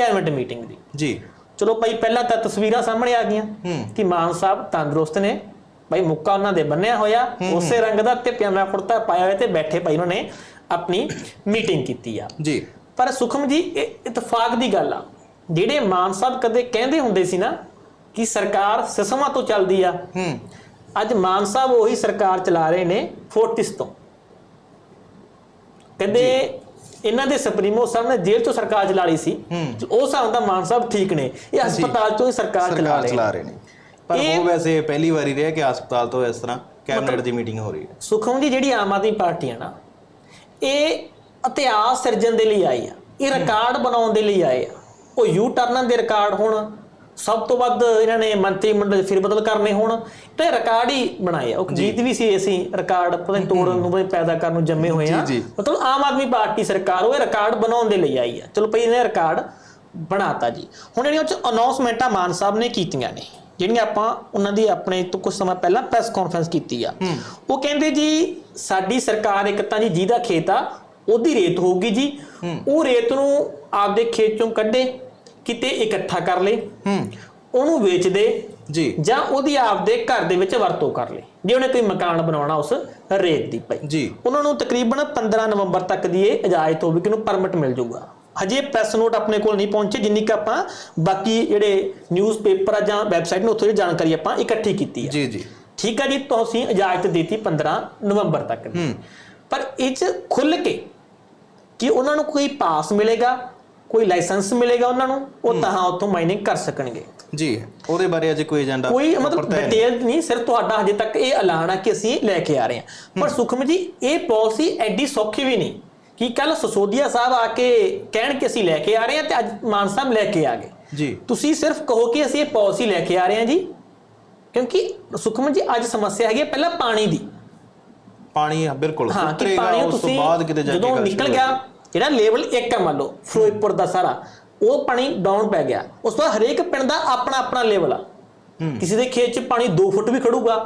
Cabinet meeting ਦੀ। ਜੀ। ਚਲੋ ਭਾਈ ਪਹਿਲਾਂ ਤਾਂ ਤਸਵੀਰਾਂ ਸਾਹਮਣੇ ਆ ਗਈਆਂ ਕਿ ਮਾਨ ਸਾਹਿਬ ਤੰਦਰੁਸਤ ਨੇ। ਭਾਈ ਮੁੱਕਾ ਉਹਨਾਂ ਦੇ ਬੰਨਿਆ ਹੋਇਆ। ਉਸੇ ਰੰਗ ਦਾ ਤੇ ਪਜਾਮਾ ਕੁੜਤਾ ਪਾਇਆ ਹੋਇਆ ਤੇ ਬੈਠੇ ਭਾਈ ਉਹਨਾਂ ਨੇ ਆਪਣੀ ਮੀਟਿੰਗ ਕੀਤੀ ਆ। ਜੀ। ਪਰ ਸੁਖਮ ਜੀ ਇਹ ਇਤਫਾਕ ਦੀ ਗੱਲ ਆ। ਜਿਹੜੇ ਮਾਨ ਸਾਹਿਬ ਕਦੇ ਕਹਿੰਦੇ ਹੁੰਦੇ ਸੀ ਨਾ ਕਿ ਸਰਕਾਰ ਸਿਸਮਾਂ ਤੋਂ ਚੱਲਦੀ ਆ ਹੂੰ। ਅੱਜ ਮਾਨ ਸਾਹਿਬ ਉਹੀ ਸਰਕਾਰ ਚਲਾ ਰਹੇ ਨੇ ਫੋਰਟਿਸ ਤੋਂ। ਕਹਿੰਦੇ ਇਹਨਾਂ ਦੇ ਸੁਪਰੀਮੋ ਸਾਹਿਬ ਨੇ ਜੇਲ੍ਹ ਤੋਂ ਸਰਕਾਰ ਚਲਾ ਲਈ ਸੀ। ਉਹ ਹਿਸਾਬ ਦਾ ਮਾਨ ਸਾਹਿਬ ਠੀਕ ਨੇ। ਇਹ ਹਸਪਤਾਲ ਤੋਂ ਹੀ ਸਰਕਾਰ ਚਲਾ ਰਹੇ ਨੇ। ਪਰ ਉਹ ਵੈਸੇ ਪਹਿਲੀ ਵਾਰੀ ਰਿਹਾ ਕਿ ਹਸਪਤਾਲ ਤੋਂ ਇਸ ਤਰ੍ਹਾਂ ਕੈਬਨਿਟ ਦੀ ਮੀਟਿੰਗ ਹੋ ਰਹੀ ਹੈ। ਸੁਖਮ ਜੀ ਜਿਹੜੀ ਆਮ ਆਦਮੀ ਪਾਰਟੀ ਆ ਨਾ ਇਹ ਇਤਿਹਾਸ ਸਿਰਜਣ ਦੇ ਲਈ ਆਈ ਆ। ਇਹ ਰਿਕਾਰਡ ਬਣਾਉਣ ਦੇ ਲਈ ਆਏ ਆ। ਉਹ ਯੂ ਟਰਨਾਂ ਦੇ ਰਿਕਾਰਡ ਹੁਣ। ਸਭ ਤੋਂ ਵੱਧ ਇਹਨਾਂ ਨੇ ਮੰਤਰੀ ਮੰਡਲ ਫਿਰ ਬਦਲ ਕਰਨੇ ਹੁਣ ਤੇ ਰਿਕਾਰਡ ਹੀ ਬਣਾਏ ਆ। ਉਹ ਗੀਤ ਵੀ ਸੀ ਅਸੀਂ ਰਿਕਾਰਡ ਪਤਾ ਤੋੜਨ ਨੂੰ ਪੈਦਾ ਕਰਨ ਨੂੰ ਜੰਮੇ ਹੋਏ ਆ। ਮਤਲਬ ਆਮ ਆਦਮੀ ਪਾਰਟੀ ਸਰਕਾਰ ਉਹ ਰਿਕਾਰਡ ਬਣਾਉਣ ਦੇ ਲਈ ਆਈ ਆ। ਚਲੋ ਭਈ ਇਹਨੇ ਰਿਕਾਰਡ ਬਣਾਤਾ ਜੀ। ਹੁਣ ਜਿਹੜੀਆਂ ਚ ਅਨਾਉਂਸਮੈਂਟਾਂ ਮਾਨ ਸਾਹਿਬ ਨੇ ਕੀਤੀਆਂ ਨੇ ਜਿਹੜੀਆਂ ਆਪਾਂ ਉਹਨਾਂ ਦੀ ਆਪਣੇ ਤੋਂ ਕੁਝ ਸਮਾਂ ਪਹਿਲਾਂ ਪ੍ਰੈਸ ਕਾਨਫਰੰਸ ਕੀਤੀ ਆ। ਉਹ ਕਹਿੰਦੇ ਜੀ ਸਾਡੀ ਸਰਕਾਰ ਇੱਕ ਤਾਂ ਜੀ ਜਿਹਦਾ ਖੇਤ ਆ ਉਹਦੀ ਰੇਤ ਹੋਊਗੀ ਜੀ। ਉਹ ਰੇਤ ਨੂੰ ਆਪਦੇ ਖੇਤ ਚੋਂ ਕੱਢੇ ਕਿਤੇ ਇਕੱਠਾ ਕਰ ਲੇ। ਹੂੰ। ਉਹਨੂੰ ਵੇਚ ਦੇ ਜੀ। ਜਾਂ ਉਹਦੀ ਆਪਦੇ ਘਰ ਦੇ ਵਿੱਚ ਵਰਤੋਂ ਕਰ ਲੇ। ਜੇ ਉਹਨੇ ਕੋਈ ਮਕਾਨ ਬਣਾਉਣਾ ਉਸ ਰੇਤ ਦੀ ਪਈ ਜੀ। ਉਹਨਾਂ ਨੂੰ ਤਕਰੀਬਨ 15 ਨਵੰਬਰ ਤੱਕ ਦੀ ਇਹ ਇਜਾਜ਼ਤ ਹੋਵੇ ਕਿ ਉਹਨੂੰ ਪਰਮਿਟ ਮਿਲ ਜਾਊਗਾ। ਹਜੇ ਪ੍ਰੈਸ ਨੋਟ ਆਪਣੇ ਕੋਲ ਨਹੀਂ ਪਹੁੰਚੇ ਜਿੰਨੀ ਕਿ ਆਪਾਂ ਬਾਕੀ ਜਿਹੜੇ ਨਿਊਜ਼ਪੇਪਰ ਆ ਜਾਂ ਵੈਬਸਾਈਟ ਨੂੰ ਉੱਥੋਂ ਦੀ ਜਾਣਕਾਰੀ ਆਪਾਂ ਇਕੱਠੀ ਕੀਤੀ ਹੈ ਜੀ ਜੀ। ਠੀਕ ਹੈ ਜੀ ਤੁਸੀਂ ਇਜਾਜ਼ਤ ਦਿੱਤੀ 15 ਨਵੰਬਰ ਤੱਕ ਦੀ। ਪਰ ਇਹ ਚ ਖੁੱਲ ਕੇ ਕਿ ਉਹਨਾਂ ਨੂੰ ਕੋਈ ਪਾਸ ਮਿਲੇਗਾ ਕੋਈ ਲਾਇਸੈਂਸ ਮਿਲੇਗਾ ਉਹਨਾਂ ਨੂੰ ਉਹ ਤਾਂ ਉੱਥੋਂ ਮਾਈਨਿੰਗ ਕਰ ਸਕਣਗੇ। ਜੀ ਉਹਦੇ ਬਾਰੇ ਅਜੇ ਕੋਈ ਏਜੰਡਾ ਕੋਈ ਮਤਲਬ। ਡਿਟੇਲ ਨਹੀਂ। ਸਿਰਫ ਤੁਹਾਡਾ ਹਜੇ ਤੱਕ ਇਹ ਐਲਾਨ ਆ ਕਿ ਅਸੀਂ ਲੈ ਕੇ ਆ ਰਹੇ ਹਾਂ। ਪਰ ਸੁਖਮ ਜੀ ਇਹ ਪਾਲਿਸੀ ਐਡੀ ਸੌਖੀ ਵੀ ਨਹੀਂ ਕਿ ਕੱਲ ਸਸੋਦੀਆ ਸਾਹਿਬ ਆ ਕੇ ਕਹਿਣ ਕਿ ਅਸੀਂ ਲੈ ਕੇ ਆ ਰਹੇ ਹਾਂ ਤੇ ਅੱਜ ਮਾਨ ਸਾਹਿਬ ਲੈ ਕੇ ਆ ਗਏ। ਜੀ। ਤੁਸੀਂ ਸਿਰਫ ਕਹੋ ਕਿ ਅਸੀਂ ਇਹ ਪਾਲਿਸੀ ਲੈ ਕੇ ਆ ਰਹੇ ਹਾਂ ਜੀ। ਕਿਉਂਕਿ ਸੁਖਮ ਜੀ ਅੱਜ ਸਮੱਸਿਆ ਹੈਗੀ ਪਹਿਲਾਂ ਪਾਣੀ ਦੀ। ਪਾਣੀ ਬਿਲਕੁਲ। ਹਾਂ ਕਿ ਪਾਣੀ ਉਸ ਤੋਂ ਤੁਸੀਂ ਬਾਅਦ ਕਿਤੇ ਜਾ ਕੇ ਜਦੋਂ ਨਿਕਲ ਸ਼ੁਰੂ ਗਿਆ। ਜਿਹੜਾ ਲੈਵਲ 1 ਹੈ ਮੰਨ ਲਓ ਫਿਰੋਜ਼ਪੁਰ ਦਾ ਸਾਰਾ ਉਹ ਪਾਣੀ ਡਾਊਨ ਪੈ ਗਿਆ। ਉਸ ਤੋਂ ਹਰੇਕ ਪਿੰਡ ਦਾ ਆਪਣਾ ਆਪਣਾ ਲੈਵਲ ਆ। ਕਿਸੇ ਦੇ ਖੇਤ 'ਚ ਪਾਣੀ 2 ਫੁੱਟ ਵੀ ਖੜੂਗਾ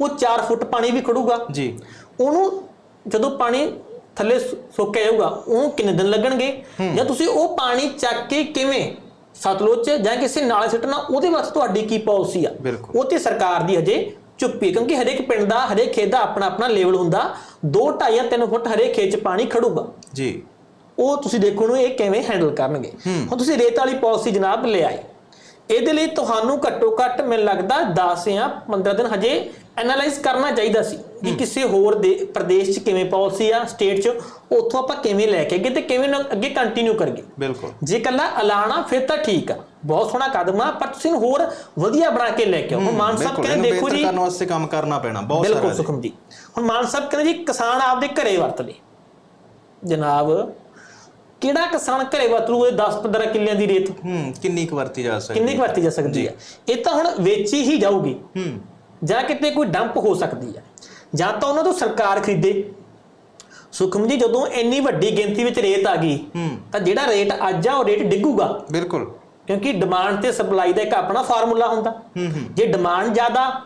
ਉਹ 4 ਫੁੱਟ ਪਾਣੀ ਵੀ ਖੜੂਗਾ। ਜੀ। ਉਹਨੂੰ ਜਦੋਂ ਪਾਣੀ ਥੱਲੇ ਸੁੱਕ ਜਾਊਗਾ ਉਹਨੂੰ ਕਿੰਨੇ ਦਿਨ ਲੱਗਣਗੇ? ਜਾਂ ਤੁਸੀਂ ਉਹ ਪਾਣੀ ਚੱਕ ਕੇ ਕਿਵੇਂ ਸਤਲੁਜ 'ਚ ਜਾਂ ਕਿਸੇ ਨਾਲੇ ਸਿੱਟਣਾ ਉਹਦੇ ਵਾਸਤੇ ਤੁਹਾਡੀ ਕੀ ਪਾਲਿਸੀ ਆ। ਉਹ ਤੇ ਸਰਕਾਰ ਦੀ ਹਜੇ ਚੁੱਪੀ ਕਿਉਂਕਿ ਹਰੇਕ ਪਿੰਡ ਦਾ ਹਰੇਕ ਖੇਤ ਦਾ ਆਪਣਾ ਆਪਣਾ ਲੈਵਲ ਹੁੰਦਾ। 2 2.5 ਜਾਂ 3 ਫੁੱਟ ਹਰੇਕ ਖੇਤ 'ਚ ਪਾਣੀ ਖੜੂਗਾ। ਜੀ। ਉਹ ਤੁਸੀਂ ਦੇਖੋ ਨੂੰ ਇਹ ਕਿਵੇਂ ਹੈਂਡਲ ਕਰਨਗੇ। ਹੁਣ ਤੁਸੀਂ ਰੇਤ ਵਾਲੀ ਪਾਲਿਸੀ ਜਨਾਬ ਲਿਆਏ ਇਹਦੇ ਲਈ ਤੁਹਾਨੂੰ ਘੱਟੋ ਘੱਟ ਮੈਨੂੰ ਲੱਗਦਾ 10 ਜਾਂ 15 ਦਿਨ ਹਜੇ ਐਨਾਲਾਈਜ਼ ਕਰਨਾ ਚਾਹੀਦਾ ਸੀ ਕਿ ਕਿਸੇ ਹੋਰ ਦੇ ਪ੍ਰਦੇਸ਼ 'ਚ ਕਿਵੇਂ ਪਾਲਿਸੀ ਆ ਸਟੇਟ 'ਚ ਉੱਥੋਂ ਆਪਾਂ ਕਿਵੇਂ ਲੈ ਕੇ ਅੱਗੇ ਤੇ ਕਿਵੇਂ ਅੱਗੇ ਕੰਟੀਨਿਊ ਕਰੀਏ। ਬਿਲਕੁਲ। ਜੇ ਕੱਲਾ ਐਲਾਨਾ ਫਿਰ ਤਾਂ ਠੀਕ ਆ। ਬਹੁਤ ਸੋਹਣਾ ਕਦਮ ਆ ਪਰ ਤੁਸੀਂ ਹੋਰ ਵਧੀਆ ਬਣਾ ਕੇ ਲੈ ਕੇ ਆਓ। ਹੁਣ ਮਾਨ ਸਾਹਿਬ ਕਹਿੰਦੇ ਦੇਖੋ ਜੀ ਕਰਨ ਵਾਸਤੇ ਕੰਮ ਕਰਨਾ ਪੈਣਾ ਬਹੁਤ ਸਾਰਾ ਬਿਲਕੁਲ ਸੁਖਮ ਜੀ। ਹੁਣ ਮਾਨ ਸਾਹਿਬ ਕਹਿੰਦੇ ਜੀ ਕਿਸਾਨ ਆਪਦੇ ਘਰੇ ਵਰਤਦੇ। ਜਨਾਬ ਕਿਹੜਾ ਕਿਸਾਨ ਘਰੇ ਵਰਤੂ ਇਹ 10-15 ਕਿੱਲਿਆਂ ਦੀ ਰੇਤ? ਹੂੰ ਕਿੰਨੀ ਕੁ ਵਰਤੀ ਜਾ ਸਕਦੀ ਕਿੰਨੀ ਕੁ ਵਰਤੀ ਜਾ ਸਕਦੀ ਹੈ? ਇਹ ਤਾਂ ਹੁਣ ਵੇਚੀ ਹੀ ਜਾਊਗੀ। ਹੂੰ। ਜਾਂ ਕਿਤੇ ਕੋਈ ਡੰਪ ਹੋ ਸਕਦੀ ਹੈ। ਜਾਂ ਤਾਂ ਉਹਨਾਂ ਤੋਂ ਸਰਕਾਰ ਖਰੀਦੇ। ਸੁਖਮ ਜੀ ਜਦੋਂ ਇੰਨੀ ਵੱਡੀ ਗਿਣਤੀ ਵਿੱਚ ਰੇਤ ਆ ਗਈ ਹੂੰ। ਤਾਂ ਜਿਹੜਾ ਰੇਟ ਅੱਜ ਆ ਉਹ ਰੇਟ ਡਿੱਗੂਗਾ। ਬਿਲਕੁਲ। ਕਿਉਂਕਿ ਡਿਮਾਂਡ ਤੇ ਸਪਲਾਈ ਦਾ ਇੱਕ ਆਪਣਾ ਫਾਰਮੂਲਾ ਹੁੰਦਾ। ਜੇ ਡਿਮਾਂਡ ਜ਼ਿਆਦਾ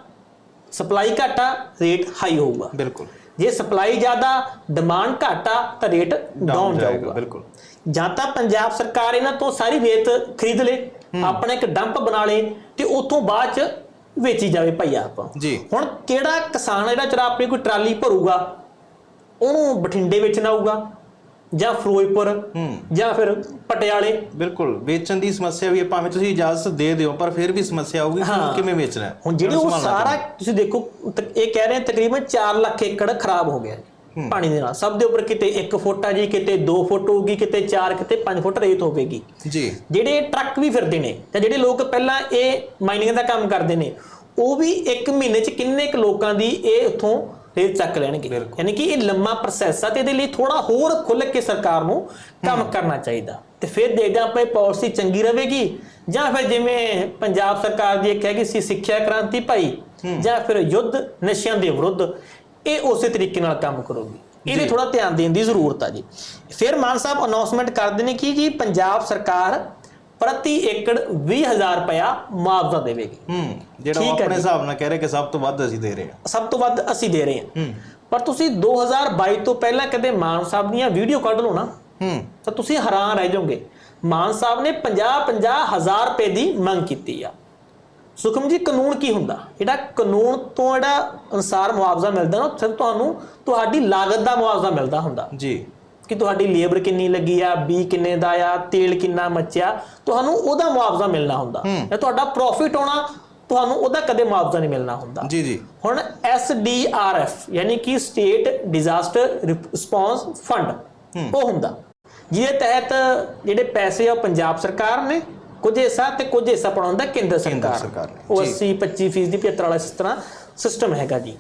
ਸਪਲਾਈ ਘੱਟ ਰੇਟ ਹਾਈ ਹੋਊਗਾ। ਬਿਲਕੁਲ। ਜੇ ਸਪਲਾਈ ਜ਼ਿਆਦਾ ਡਿਮਾਂਡ ਘੱਟ ਤਾਂ ਰੇਟ ਡਾਊਨ ਜਾਊਗਾ। ਬਿਲਕੁਲ। ਜਾਂ ਤਾਂ ਪੰਜਾਬ ਸਰਕਾਰ ਇਹਨਾਂ ਤੋਂ ਸਾਰੀ ਰੇਤ ਖਰੀਦ ਲੇ ਆਪਣਾ ਇੱਕ ਡੰਪ ਬਣਾ ਲੇ ਤੇ ਉਤੋਂ ਬਾਅਦ ਚ ਵੇਚੀ ਜਾਵੇ ਭਈਆ ਆਪਾਂ। ਜੀ। ਹੁਣ ਕਿਹੜਾ ਕਿਸਾਨ ਜਿਹੜਾ ਚਰਾ ਆਪਣੀ ਕੋਈ ਟਰਾਲੀ ਭਰੂਗਾ ਉਹਨੂੰ ਬਠਿੰਡੇ ਵੇਚਣਾ ਆਊਗਾ ਜਾਂ ਫਿਰੋਜ਼ਪੁਰ ਜਾਂ ਫਿਰ ਪਟਿਆਲੇ। ਬਿਲਕੁਲ ਵੇਚਣ ਦੀ ਸਮੱਸਿਆ ਵੀ ਹੈ ਭਾਵੇਂ ਤੁਸੀਂ ਇਜਾਜ਼ਤ ਦੇ ਦਿਓ ਪਰ ਫਿਰ ਵੀ ਸਮੱਸਿਆ ਆਊਗੀ ਕਿ। ਕਿਵੇਂ ਵੇਚਣਾ ਹੁਣ ਜਿਹੜੇ ਉਹ ਸਾਰਾ ਤੁਸੀਂ ਦੇਖੋ ਇਹ ਕਹਿ ਰਹੇ ਤਕਰੀਬਨ 4 ਲੱਖ ਏਕੜ ਖਰਾਬ ਹੋ ਗਿਆ। ਪਾਣੀ ਦੇ ਨਾਲ। ਸਭ ਦੇ ਉੱਪਰ ਕਿਤੇ 1 ਫੁੱਟ ਆ ਜੀ ਕਿਤੇ 2 ਫੁੱਟ ਹੋਊਗੀ ਕਿਤੇ 4 ਕਿਤੇ 5 ਫੁੱਟ ਰੇਤ ਹੋਵੇਗੀ। ਜੀ। ਜਿਹੜੇ ਟਰੱਕ ਵੀ ਫਿਰਦੇ ਨੇ ਤੇ ਜਿਹੜੇ ਲੋਕ ਪਹਿਲਾਂ ਇਹ ਮਾਈਨਿੰਗ ਦਾ ਕੰਮ ਕਰਦੇ ਨੇ ਉਹ ਵੀ 1 ਮਹੀਨੇ 'ਚ ਕਿੰਨੇ ਕੁ ਲੋਕਾਂ ਦੀ ਇਹ ਉੱਥੋਂ ਰੇਤ ਚੱਕ ਲੈਣਗੇ। ਯਾਨੀ ਕਿ ਇਹ ਲੰਮਾ ਪ੍ਰੋਸੈਸ ਆ ਤੇ ਇਹਦੇ ਲਈ ਥੋੜਾ ਹੋਰ ਖੁੱਲ੍ਹ ਕੇ ਸਰਕਾਰ ਨੂੰ ਕੰਮ ਕਰਨਾ ਚਾਹੀਦਾ। ਤੇ ਫਿਰ ਦੇਖਦੇ ਆਪਾਂ ਇਹ ਪਾਲਿਸੀ ਚੰਗੀ ਰਹੇਗੀ ਜਾਂ ਫਿਰ ਜਿਵੇਂ ਪੰਜਾਬ ਸਰਕਾਰ ਦੀ ਇੱਕ ਹੈਗੀ ਸੀ ਸਿੱਖਿਆ ਕ੍ਰਾਂਤੀ ਭਾਈ ਜਾਂ ਫਿਰ ਯੁੱਧ ਨਸ਼ਿਆਂ ਦੇ ਵਿਰੁੱਧ। ਇਹ ਉਸੇ ਤਰੀਕੇ ਨਾਲ ਕੰਮ ਕਰੂਗੀ। ਇਹਦੇ ਥੋੜਾ ਧਿਆਨ ਦੇਣ ਦੀ ਜ਼ਰੂਰਤ ਆ ਜੀ। ਫਿਰ ਮਾਨ ਸਾਹਿਬ ਅਨਾਉਂਸਮੈਂਟ ਕਰਦੇ ਨੇ ਕਿ ਜੀ? ਪੰਜਾਬ ਸਰਕਾਰ ਪ੍ਰਤੀ ਏਕੜ 20000 ਰੁਪਇਆ ਮੁਆਵਜ਼ਾ ਦੇਵੇਗੀ। ਹੂੰ ਜਿਹੜਾ ਉਹ ਆਪਣੇ। ਹਿਸਾਬ ਨਾਲ ਕਹਿ ਰਹੇ ਕਿ ਸਭ ਤੋਂ ਵੱਧ ਅਸੀਂ ਦੇ ਰਹੇ ਹਾਂ। ਸਭ ਤੋਂ ਵੱਧ ਅਸੀਂ ਦੇ ਰਹੇ ਹਾਂ। ਹੂੰ। ਪਰ ਤੁਸੀਂ 2022 ਤੋਂ ਪਹਿਲਾਂ ਕਦੇ ਮਾਨ ਸਾਹਿਬ ਦੀਆਂ ਵੀਡੀਓ ਕੱਢ ਲਓ ਨਾ। ਹੂੰ। ਤਾਂ ਤੁਸੀਂ ਹੈਰਾਨ ਰਹਿ ਜਾਓਗੇ। ਮਾਨ ਸਾਹਿਬ ਨੇ 50 50 ਹਜ਼ਾਰ ਰੁਪਏ ਦੀ ਮੰਗ ਕੀਤੀ ਆ। ਸੁਖਮ ਜੀ ਕਾਨੂੰਨ ਕੀ ਹੁੰਦਾ? ਜਿਹੜਾ ਕਾਨੂੰਨ ਤੋਂ ਜਿਹੜਾ ਅਨਸਾਰ ਮੁਆਵਜ਼ਾ ਮਿਲਦਾ ਨਾ ਸਿਰਫ ਤੁਹਾਨੂੰ ਤੁਹਾਡੀ ਲਾਗਤ ਦਾ ਮੁਆਵਜ਼ਾ ਮਿਲਦਾ ਹੁੰਦਾ। ਜੀ। ਕਿ ਤੁਹਾਡੀ ਲੇਬਰ ਕਿੰਨੀ ਲੱਗੀ ਆ ਬੀ ਕਿੰਨੇ ਦਾ ਆ ਤੇਲ ਕਿੰਨਾ ਮੱਚਿਆ ਤੁਹਾਨੂੰ ਉਹਦਾ ਮੁਆਵਜ਼ਾ ਮਿਲਣਾ ਹੁੰਦਾ। ਜਾਂ ਤੁਹਾਡਾ ਪ੍ਰੋਫਿਟ ਹੋਣਾ ਤੁਹਾਨੂੰ ਉਹਦਾ ਕਦੇ ਮੁਆਵਜ਼ਾ ਨਹੀਂ ਮਿਲਣਾ ਹੁੰਦਾ। ਜੀ ਜੀ। ਹੁਣ SDRF ਯਾਨੀ ਕਿ ਸਟੇਟ ਡਿਜ਼ਾਸਟਰ ਰਿਸਪੌਂਸ ਫੰਡ ਉਹ ਹੁੰਦਾ। ਜਿਹਦੇ ਤਹਿਤ ਜਿਹੜੇ ਪੈਸੇ ਆ ਪੰਜਾਬ ਸਰਕਾਰ ਨੇ ਕੁਝ ਹਿੱਸਾ ਤੇ ਕੁਝ ਹਿੱਸਾ ਪਾਉਂਦਾ ਕੇਂਦਰ ਸਰਕਾਰ। ਉਹ ਜੀ। 80 25 ਫੀਸਦੀ ਦੀ 75 ਵਾਲਾ ਇਸ ਤਰ੍ਹਾਂ ਸਿਸਟਮ ਹੈਗਾ ਜੀ।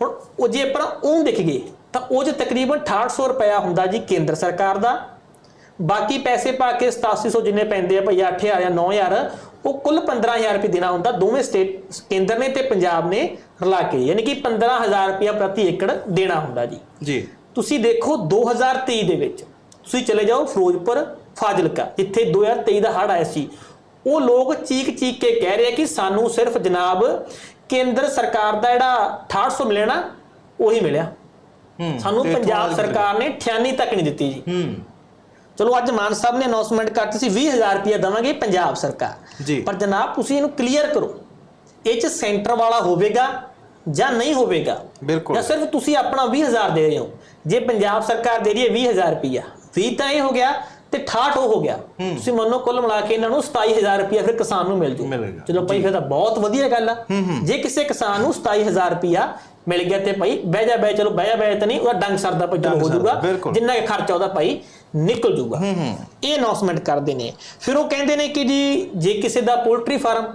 ਹੁਣ ਉਹ ਜੇ ਆਪਾਂ ਉਹ ਦੇਖ ਗਏ ਤਾਂ ਉਹ 'ਚ ਤਕਰੀਬਨ 6800 ਰੁਪਇਆ ਹੁੰਦਾ ਜੀ ਕੇਂਦਰ ਸਰਕਾਰ ਦਾ। ਬਾਕੀ ਪੈਸੇ ਪਾ ਕੇ 8700 ਜਿੰਨੇ ਪੈਂਦੇ ਆ ਭਈ 8000 ਜਾਂ 9000 ਉਹ ਕੁੱਲ 15000 ਰੁਪਏ ਦੇਣਾ ਹੁੰਦਾ। ਦੋਵੇਂ ਸਟੇਟ ਕੇਂਦਰ ਨੇ ਤੇ ਪੰਜਾਬ ਨੇ ਰਲਾ ਕੇ ਯਾਨੀ ਕਿ 15000 ਰੁਪਇਆ ਪ੍ਰਤੀ ਏਕੜ ਦੇਣਾ ਹੁੰਦਾ ਜੀ। ਜੀ। ਤੁਸੀਂ ਦੇਖੋ 2023 ਦੇ ਵਿੱਚ ਤੁਸੀਂ ਚਲੇ ਜਾਓ ਫਿਰੋਜ਼ਪੁਰ ਫਾਜ਼ਿਲਕਾ ਜਿੱਥੇ 2023 ਦਾ ਹੜ੍ਹ ਆਇਆ ਸੀ। ਉਹ ਲੋਕ ਚੀਕ ਚੀਕ ਕੇ ਕਹਿ ਰਹੇ ਆ ਕਿ ਸਾਨੂੰ ਸਿਰਫ ਜਨਾਬ ਕੇਂਦਰ ਸਰਕਾਰ ਦਾ ਜਿਹੜਾ 6800 ਮਿਲਣਾ ਉਹੀ ਮਿਲਿਆ। ਸਾਨੂੰ ਪੰਜਾਬ ਸਰਕਾਰ ਨੇ 98 ਤੱਕ ਨਹੀਂ ਦਿੱਤੀ ਜੀ। ਚਲੋ ਅੱਜ ਮਾਨ ਸਾਹਿਬ ਨੇ ਅਨਾਉਂਸਮੈਂਟ ਕਰਤੀ ਸੀ 20000 ਰੁਪਏ ਦੇਵਾਂਗੇ ਪੰਜਾਬ ਸਰਕਾਰ। ਜੀ। ਪਰ ਜਨਾਬ ਤੁਸੀਂ ਇਹਨੂੰ ਕਲੀਅਰ ਕਰੋ। ਇਹ ਚ ਸੈਂਟਰ ਵਾਲਾ ਹੋਵੇਗਾ ਜਾਂ ਨਹੀਂ ਹੋਵੇਗਾ? ਬਿਲਕੁਲ। ਜਾਂ ਸਿਰਫ ਤੁਸੀਂ ਆਪਣਾ 20000 ਦੇ ਰਹੇ ਹੋ? ਜੇ ਪੰਜਾਬ ਸਰਕਾਰ ਦੇ ਰਹੀ ਹੈ 20000 ਰੁਪਇਆ 20 ਤਾਂ ਇਹ ਹੋ ਗਿਆ ਤੇ 68 ਉਹ ਹੋ ਗਿਆ। ਤੁਸੀਂ ਮੰਨੋ ਕੁੱਲ ਮਿਲਾ ਕੇ ਇਹਨਾਂ ਨੂੰ 27000 ਰੁਪਇਆ ਫਿਰ ਕਿਸਾਨ ਨੂੰ ਮਿਲ ਜੂ। ਚਲੋ ਭਾਈ ਫਿਰ ਤਾਂ ਬਹੁਤ ਵਧੀਆ ਗੱਲ ਆ। ਜੇ ਕਿਸੇ ਕਿਸਾਨ ਨੂੰ 27000 ਰੁਪਇਆ ਮਿਲ ਗਿਆ ਤੇ ਭਾਈ ਬਹਿ ਜਾ ਬਹਿ ਚਲੋ ਬਹਿ ਜਾ ਬਹਿ ਤਾਂ ਨਹੀਂ ਉਹਦਾ ਡੰਗ ਸਰਦਾ ਭਾਈ ਚਲੋ ਹੋ ਜਾਊਗਾ। ਜਿੰਨਾ ਕੁ ਖਰਚਾ ਉਹਦਾ ਭਾਈ ਨਿਕਲ ਜੂਗਾ। ਇਹ ਅਨਾਉਂਸਮੈਂਟ ਕਰਦੇ ਨੇ। ਫਿਰ ਉਹ ਕਹਿੰਦੇ ਨੇ ਕਿ ਜੀ ਜੇ ਕਿਸੇ ਦਾ ਪੋਲਟਰੀ ਫਾਰਮ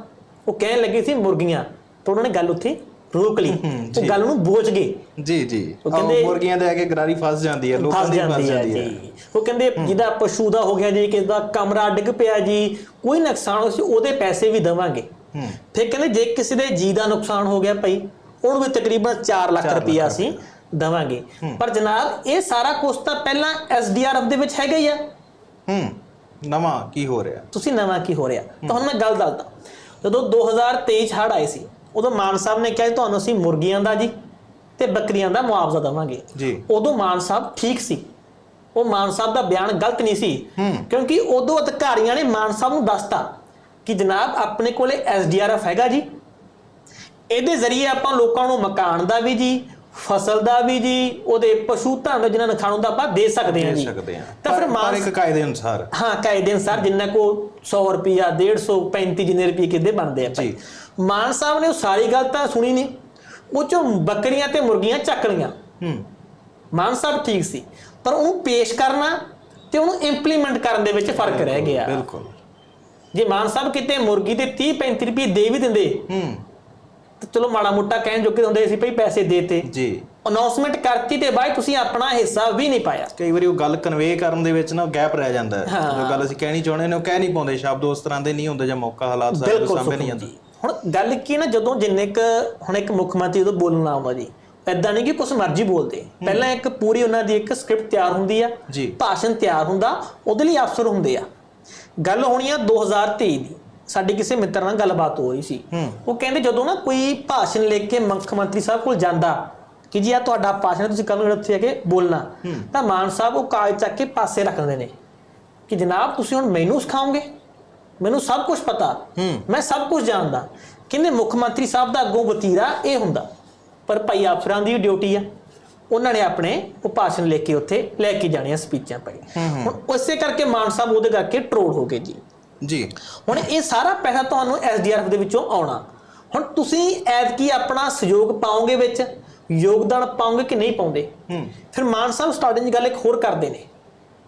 ਉਹ ਕਹਿਣ ਲੱਗੇ ਸੀ ਮੁਰਗੀਆਂ ਤਾਂ ਉਹਨਾਂ ਨੇ ਗੱਲ ਉੱਥੇ ਰੋਕ ਲਈ ਉਹ ਗੱਲ ਨੂੰ ਬੋਝ ਗਏ। ਜੀ ਜੀ। ਉਹ ਕਹਿੰਦੇ- ਮੁਰਗੀਆਂ ਦੇ ਅੱਗੇ ਗਰਾਰੀ ਫਸ ਜਾਂਦੀ ਹੈ ਲੋਕਾਂ ਦੀ ਫਸ ਜਾਂਦੀ ਹੈ ਉਹ ਕਹਿੰਦੇ ਜਿਹਦਾ ਪਸ਼ੂ ਦਾ ਹੋ ਗਿਆ ਜੀ ਕਿਸੇ ਦਾ ਕਮਰਾ ਡਿੱਗ ਪਿਆ ਜੀ ਕੋਈ ਨੁਕਸਾਨ ਹੋ ਸੀ ਉਹਦੇ ਪੈਸੇ ਵੀ ਦੇਵਾਂਗੇ। ਫਿਰ ਕਹਿੰਦੇ ਜੇ ਕਿਸੇ ਦੇ ਜੀ ਦਾ ਨੁਕਸਾਨ ਹੋ ਗਿਆ ਭਾਈ ਉਹਨੂੰ ਵੀ ਤਕਰੀਬਨ 4 ਲੱਖ ਲੱਖ ਅਸੀਂ ਦੇਵਾਂਗੇ। ਪਰ ਜਨਾਬ ਇਹ ਸਾਰਾ ਕੁਝ ਤਾਂ ਪਹਿਲਾਂ ਐਸਡੀਆਰਐਫ ਦੇ ਵਿੱਚ ਹੈਗਾ ਹੀ ਆ। ਹੂੰ। ਨਵਾਂ ਕੀ ਹੋ ਰਿਹਾ? ਤੁਸੀਂ ਨਵਾਂ ਕੀ ਹੋ ਰਿਹਾ? ਤਾਂ ਹੁਣ ਮੈਂ ਗੱਲ ਦੱਸਦਾ। ਜਦੋਂ 2023 ਚ ਹੜ੍ਹ ਆਏ ਸੀ ਉਦੋਂ ਮਾਨ ਸਾਹਿਬ ਨੇ ਕਿਹਾ ਜੀ ਤੁਹਾਨੂੰ ਅਸੀਂ ਮੁਰਗੀਆਂ ਦਾ ਜੀ ਤੇ ਬੱਕਰੀਆਂ ਦਾ ਮੁਆਵਜ਼ਾ ਦੇਵਾਂਗੇ। ਜੀ। ਉਦੋਂ ਮਾਨ ਸਾਹਿਬ ਠੀਕ ਸੀ। ਉਹ ਮਾਨ ਸਾਹਿਬ ਦਾ ਬਿਆਨ ਗਲਤ ਨਹੀਂ ਸੀ। ਕਿਉਂਕਿ ਉਦੋਂ ਅਧਿਕਾਰੀਆਂ ਨੇ ਮਾਨ ਸਾਹਿਬ ਨੂੰ ਦੱਸਤਾ ਕਿ ਜਨਾਬ ਆਪਣੇ ਕੋਲੇ ਐਸਡੀਆਰਐਫ ਹੈਗਾ ਜੀ। ਇਹਦੇ ਜ਼ਰੀਏ ਆਪਾਂ ਲੋਕਾਂ ਨੂੰ ਮਕਾਨ ਦਾ ਵੀ ਜੀ ਫਸਲ ਦਾ ਵੀ ਜੀ ਉਹਦੇ ਪਸ਼ੂ ਧਨ ਦਾ ਜਿਹਨਾਂ ਨੂੰ ਖਾਣ ਹੁੰਦਾ ਆਪਾਂ ਦੇ ਸਕਦੇ ਹਾਂ ਜੀ। ਸਕਦੇ ਤਾਂ ਫਿਰ ਮਾਨ ਇੱਕ ਕਾਇਦੇ ਅਨੁਸਾਰ। ਹਾਂ ਕਾਇਦੇ ਅਨਸਾਰ ਜਿੰਨਾ ਕੋ 100 ਰੁਪਿਆ 150 35 ਜਿੰਨੇ ਰੁਪਏ ਕਿਤੇ ਬਣਦੇ ਆ ਭਾਈ। ਮਾਨ ਸਾਹਿਬ ਨੇ ਉਹ ਸਾਰੀ ਗੱਲ ਤਾਂ ਸੁਣੀ ਨਹੀਂ। ਉਹ ਚੋਂ ਬੱਕਰੀਆਂ ਤੇ ਮੁਰਗੀਆਂ ਚੱਕ ਲਈਆਂ। ਹੂੰ। ਮਾਨ ਸਾਹਿਬ ਠੀਕ ਸੀ। ਪਰ ਉਹਨੂੰ ਪੇਸ਼ ਕਰਨਾ ਤੇ ਉਹਨੂੰ ਇੰਪਲੀਮੈਂਟ ਕਰਨ ਦੇ ਵਿੱਚ ਫ਼ਰਕ ਰਹਿ ਗਿਆ। ਬਿਲਕੁਲ। ਜੇ ਮਾਨ ਸਾਹਿਬ ਕਿਤੇ ਮੁਰਗੀ ਦੇ 30 35 ਰੁਪਏ ਦੇ ਵੀ ਦਿੰਦੇ ਹੂੰ। ਤਾਂ ਚਲੋ ਮਾੜਾ ਮੋਟਾ ਕਹਿਣ ਜੋਗੇ ਹੁੰਦੇ ਸੀ ਭਈ ਪੈਸੇ ਦੇਤੇ ਜੀ। ਅਨਾਉਂਸਮੈਂਟ ਕਰਤੀ ਤੇ ਬਾਅਦ ਤੁਸੀਂ ਆਪਣਾ ਹਿੱਸਾ ਵੀ ਨਹੀਂ ਪਾਇਆ। ਕਈ ਵਾਰੀ ਉਹ ਗੱਲ ਕਨਵੇ ਕਰਨ ਦੇ ਵਿੱਚ ਨਾ ਗੈਪ ਰਹਿ ਜਾਂਦਾ ਹੈ। ਜੋ ਗੱਲ ਅਸੀਂ ਕਹਿਣੀ ਚਾਹੁੰਦੇ ਨੇ ਉਹ ਕਹਿ ਨਹੀਂ ਪਾਉਂਦੇ। ਸ਼ਬਦ ਉਸ ਤਰ੍ਹਾਂ ਦੇ ਨਹੀਂ ਹੁੰਦੇ ਜਾਂ ਮੌਕਾ ਹਾਲਾਤ ਸਾਡੇ ਸਾਹਮਣੇ ਨਹੀਂ ਜੀ। ਹੁਣ ਗੱਲ ਕੀ ਨਾ ਜਦੋਂ ਜਿੰਨੇ ਕ ਹੁਣ ਇੱਕ ਮੁੱਖ ਮੰਤਰੀ ਜਦੋਂ ਬੋਲਣਾ ਆਉਂਦਾ ਜੀ। ਐਦਾਂ ਨਹੀਂ ਕਿ ਕੁਛ ਮਰਜ਼ੀ ਬੋਲਦੇ। ਪਹਿਲਾਂ ਇੱਕ ਪੂਰੀ ਉਹਨਾਂ ਦੀ ਇੱਕ ਸਕ੍ਰਿਪਟ ਤਿਆਰ ਹੁੰਦੀ ਆ। ਭਾਸ਼ਣ ਤਿਆਰ ਹੁੰਦਾ ਉਹਦੇ ਲਈ ਅਫਸਰ ਹੁੰਦੇ ਆ। ਗੱਲ ਹੋਣੀ ਆ 2023 ਦੀ। ਸਾਡੀ ਕਿਸੇ ਮਿੱਤਰ ਨਾਲ ਗੱਲਬਾਤ ਹੋ ਰਹੀ ਸੀ ਉਹ ਕਹਿੰਦੇ ਜਦੋਂ ਨਾ ਕੋਈ ਭਾਸ਼ਣ ਲੈ ਕੇ ਮੁੱਖ ਮੰਤਰੀ ਸਾਹਿਬ ਕੋਲ ਜਾਂਦਾ ਕਿ ਜੀ ਆ ਤੁਹਾਡਾ ਭਾਸ਼ਣ ਹੈ, ਤੁਸੀਂ ਕੱਲ ਨੂੰ ਇੱਥੇ ਆ ਕੇ ਬੋਲਣਾ। ਤਾਂ ਮਾਨ ਸਾਹਿਬ ਉਹ ਕਾਗਜ਼ ਚੱਕ ਕੇ ਪਾਸੇ ਰੱਖ ਦਿੰਦੇ ਨੇ ਕਿ ਜਨਾਬ ਤੁਸੀਂ ਹੁਣ ਮੈਨੂੰ ਸਿਖਾਓਗੇ? ਮੈਨੂੰ ਸਭ ਕੁਝ ਪਤਾ। ਮੈਂ ਸਭ ਕੁਝ ਜਾਣਦਾ। ਕਹਿੰਦੇ ਮੁੱਖ ਮੰਤਰੀ ਸਾਹਿਬ ਦਾ ਅੱਗੋਂ ਵਤੀਰਾ ਇਹ ਹੁੰਦਾ ਪਰ ਭਾਈ ਅਫਸਰਾਂ ਦੀ ਡਿਊਟੀ ਆ। ਉਹਨਾਂ ਨੇ ਆਪਣੇ ਉਹ ਭਾਸ਼ਣ ਲੈ ਕੇ ਉੱਥੇ ਲੈ ਕੇ ਜਾਣੀਆਂ ਸਪੀਚਾਂ ਭਾਈ ਹੁਣ ਉਸੇ ਕਰਕੇ ਮਾਨ ਸਾਹਿਬ ਉਹਦੇ ਕਰਕੇ ਟਰੋਲ ਹੋ ਗਏ ਜੀ। ਜੀ। ਹੁਣ ਇਹ ਸਾਰਾ ਪੈਸਾ ਤੁਹਾਨੂੰ ਐਸਡੀਆਰਐਫ ਦੇ ਵਿੱਚੋਂ ਆਉਣਾ। ਹੁਣ ਤੁਸੀਂ ਐਤਕੀ ਆਪਣਾ ਸਹਿਯੋਗ ਪਾਓਗੇ ਵਿੱਚ ਯੋਗਦਾਨ ਪਾਓਗੇ ਕਿ ਨਹੀਂ ਪਾਉਂਦੇ? ਫਿਰ ਮਾਨ ਸਾਹਿਬ ਸਟਾਰਟਿੰਗ ਗੱਲ ਇੱਕ ਹੋਰ ਕਰਦੇ ਨੇ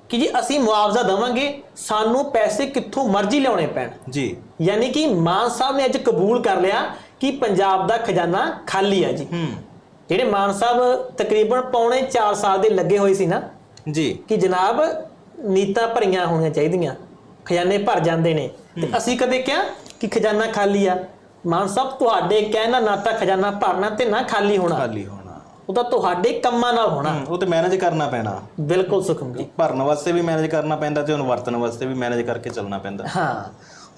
ਕਿ ਜੀ ਅਸੀਂ ਮੁਆਵਜ਼ਾ ਦੇਵਾਂਗੇ ਸਾਨੂੰ ਪੈਸੇ ਕਿੱਥੋਂ ਮਰਜ਼ੀ ਲਿਆਉਣੇ ਪੈਣ। ਜੀ। ਯਾਨੀ ਕਿ ਮਾਨ ਸਾਹਿਬ ਨੇ ਅੱਜ ਕਬੂਲ ਕਰ ਲਿਆ ਕਿ ਪੰਜਾਬ ਦਾ ਖਜ਼ਾਨਾ ਖਾਲੀ ਆ ਜੀ। ਹੂੰ। ਜਿਹੜੇ ਮਾਨ ਸਾਹਿਬ ਤਕਰੀਬਨ ਪੌਣੇ 4 ਸਾਲ ਦੇ ਲੱਗੇ ਹੋਏ ਸੀ ਨਾ ਜੀ। ਕਿ ਜਨਾਬ ਨੀਤਾਂ ਭਰੀਆਂ ਹੋਣੀਆਂ ਚਾਹੀਦੀਆਂ। ਖਜ਼ਾਨੇ ਭਰ ਜਾਂਦੇ ਨੇ। ਤੇ ਅਸੀਂ ਕਦੇ ਕਿਹਾ ਕਿ ਖਜ਼ਾਨਾ ਖਾਲੀ ਆ? ਮਾਨ ਸਾਹਿਬ ਤੁਹਾਡੇ ਕਹਿਣਾ ਨਾ ਤਾਂ ਖਜ਼ਾਨਾ ਭਰਨਾ ਤੇ ਨਾ ਖਾਲੀ ਹੋਣਾ। ਖਾਲੀ ਹੋਣਾ। ਉਹ ਤਾਂ ਤੁਹਾਡੇ ਕੰਮਾਂ ਨਾਲ ਹੋਣਾ। ਉਹ ਤੇ ਮੈਨੇਜ ਕਰਨਾ ਪੈਣਾ। ਬਿਲਕੁਲ ਸੁਖਮ ਜੀ। ਭਰਨ ਵਾਸਤੇ ਵੀ ਮੈਨੇਜ ਕਰਨਾ ਪੈਂਦਾ ਤੇ ਉਹਨੂੰ ਵਰਤਣ ਵਾਸਤੇ ਵੀ ਮੈਨੇਜ ਕਰਕੇ ਚੱਲਣਾ ਪੈਂਦਾ। ਹਾਂ।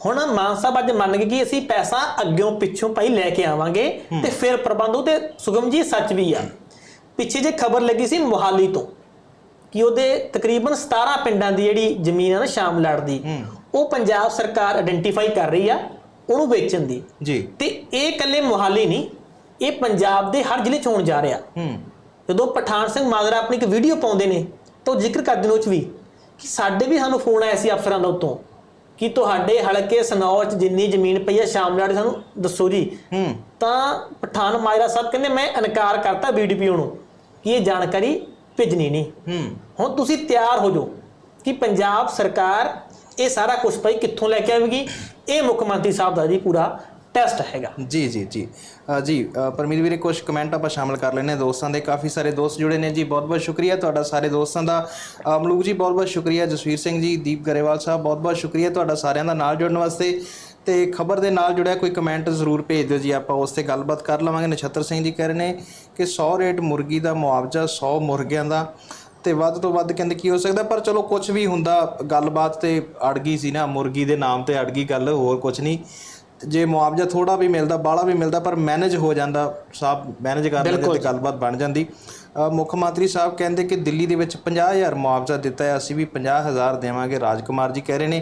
ਹੁਣ ਮਾਨ ਸਾਹਿਬ ਅੱਜ ਮੰਨ ਗਏ ਕਿ ਅਸੀਂ ਪੈਸਾ ਅੱਗਿਓਂ ਪਿੱਛੋਂ ਭਾਈ ਲੈ ਕੇ ਆਵਾਂਗੇ ਤੇ ਫਿਰ ਪ੍ਰਬੰਧ ਉਹ ਤੇ ਸੁਖਮ ਜੀ ਸੱਚ ਵੀ ਆ। ਪਿੱਛੇ ਜੇ ਖਬਰ ਲੱਗੀ ਸੀ ਮੁਹਾਲੀ ਤੋਂ। ਕਿ ਉਹਦੇ ਤਕਰੀਬਨ 17 ਪਿੰਡਾਂ ਦੀ ਜਿਹੜੀ ਜ਼ਮੀਨ ਹੈ ਨਾ ਸ਼ਾਮਲਾੜ ਦੀ ਉਹ ਪੰਜਾਬ ਸਰਕਾਰ ਆਇਡੈਂਟੀਫਾਈ ਕਰ ਰਹੀ ਆ ਉਹਨੂੰ ਵੇਚਣ ਦੀ। ਜੀ। ਤੇ ਇਹ ਇਕੱਲੇ ਮੁਹਾਲੀ ਨਹੀਂ ਇਹ ਪੰਜਾਬ ਦੇ ਹਰ ਜ਼ਿਲ੍ਹੇ 'ਚ ਹੋਣ ਜਾ ਰਿਹਾ। ਹੂੰ। ਜਦੋਂ ਪਠਾਨ ਸਿੰਘ ਮਾਜਰਾ ਆਪਣੀ ਇੱਕ ਵੀਡੀਓ ਪਾਉਂਦੇ ਨੇ ਤਾਂ ਉਹ ਜ਼ਿਕਰ ਕਰਦੇ ਨੇ ਉਹ 'ਚ ਵੀ ਕਿ ਸਾਡੇ ਵੀ ਸਾਨੂੰ ਫੋਨ ਆਇਆ ਸੀ ਅਫਸਰਾਂ ਦਾ ਉੱਤੋਂ ਕਿ ਤੁਹਾਡੇ ਹਲਕੇ ਸਨੌਰ 'ਚ ਜਿੰਨੀ ਜ਼ਮੀਨ ਪਈ ਹੈ ਸ਼ਾਮਲਾੜ ਸਾਨੂੰ ਦੱਸੋ ਜੀ। ਹੂੰ। ਤਾਂ ਪਠਾਨ ਮਾਜਰਾ ਸਾਹਿਬ ਕਹਿੰਦੇ ਮੈਂ ਇਨਕਾਰ ਕਰਤਾ ਬੀਡੀਪੀਓ ਨੂੰ ਕਿ ਇਹ ਜਾਣਕਾਰੀ ਭੇਜਣੀ ਨਹੀਂ। ਹੂੰ। ਹੁਣ ਤੁਸੀਂ ਤਿਆਰ ਹੋ ਜਾਓ ਕਿ ਪੰਜਾਬ ਸਰਕਾਰ ਇਹ ਸਾਰਾ ਕੁਝ ਭਾਈ ਕਿੱਥੋਂ ਲੈ ਕੇ ਆਵੇਗੀ? ਇਹ ਮੁੱਖ ਮੰਤਰੀ ਸਾਹਿਬ ਦਾ ਜੀ ਪੂਰਾ ਟੈਸਟ ਹੈਗਾ। ਜੀ ਜੀ ਜੀ। ਜੀ ਪਰਮੀਤ ਵੀਰੇ ਕੁਝ ਕਮੈਂਟ ਆਪਾਂ ਸ਼ਾਮਲ ਕਰ ਲੈਣੇ ਦੋਸਤਾਂ ਦੇ ਕਾਫੀ ਸਾਰੇ ਦੋਸਤ ਜੁੜੇ ਨੇ ਜੀ। ਬਹੁਤ ਬਹੁਤ ਸ਼ੁਕਰੀਆ ਤੁਹਾਡਾ ਸਾਰੇ ਦੋਸਤਾਂ ਦਾ। ਮਲੂਕ ਜੀ ਬਹੁਤ ਬਹੁਤ ਸ਼ੁਕਰੀਆ। ਜਸਵੀਰ ਸਿੰਘ ਜੀ ਦੀਪ ਗਰੇਵਾਲ ਸਾਹਿਬ ਬਹੁਤ ਬਹੁਤ ਸ਼ੁਕਰੀਆ ਤੁਹਾਡਾ ਸਾਰਿਆਂ ਦਾ ਨਾਲ ਜੁੜਨ ਵਾਸਤੇ। ਤੇ ਖਬਰ ਦੇ ਨਾਲ ਜੁੜਿਆ ਕੋਈ ਕਮੈਂਟ ਜ਼ਰੂਰ ਭੇਜ ਦਿਓ ਜੀ। ਆਪਾਂ ਉਸ ਤੇ ਗੱਲਬਾਤ ਕਰ ਲਵਾਂਗੇ। ਨਛੱਤਰ ਸਿੰਘ ਜੀ ਕਹਿ ਰਹੇ ਨੇ ਕਿ 100 ਰੇਟ ਮੁਰਗੀ ਦਾ ਮੁਆਵਜ਼ਾ 100 ਮੁਰਗਿਆਂ ਦਾ ਤੇ ਵੱਧ ਤੋਂ ਵੱਧ ਕਹਿੰਦੇ ਕੀ ਹੋ ਸਕਦਾ ਪਰ ਚਲੋ ਕੁਝ ਵੀ ਹੁੰਦਾ ਗੱਲਬਾਤ ਤੇ ਅੜ ਗਈ ਸੀ ਨਾ ਮੁਰਗੀ ਦੇ ਨਾਮ ਤੇ ਅੜ ਗਈ ਗੱਲ ਹੋਰ ਕੁਝ ਨਹੀਂ। ਜੇ ਮੁਆਵਜ਼ਾ ਥੋੜਾ ਵੀ ਮਿਲਦਾ ਬਾਹਲਾ ਵੀ ਮਿਲਦਾ ਪਰ ਮੈਨੇਜ ਹੋ ਜਾਂਦਾ ਸਾਹਿਬ ਮੈਨੇਜ ਕਰ ਲੈਂਦੇ ਤੇ ਗੱਲਬਾਤ ਬਣ ਜਾਂਦੀ। ਮੁੱਖ ਮੰਤਰੀ ਸਾਹਿਬ ਕਹਿੰਦੇ ਕਿ ਦਿੱਲੀ ਦੇ ਵਿੱਚ 50000 ਮੁਆਵਜ਼ਾ ਦਿੱਤਾ ਹੈ ਅਸੀਂ ਵੀ 50000 ਦੇਵਾਂਗੇ। ਰਾਜਕੁਮਾਰ ਜੀ ਕਹਿ ਰਹੇ ਨੇ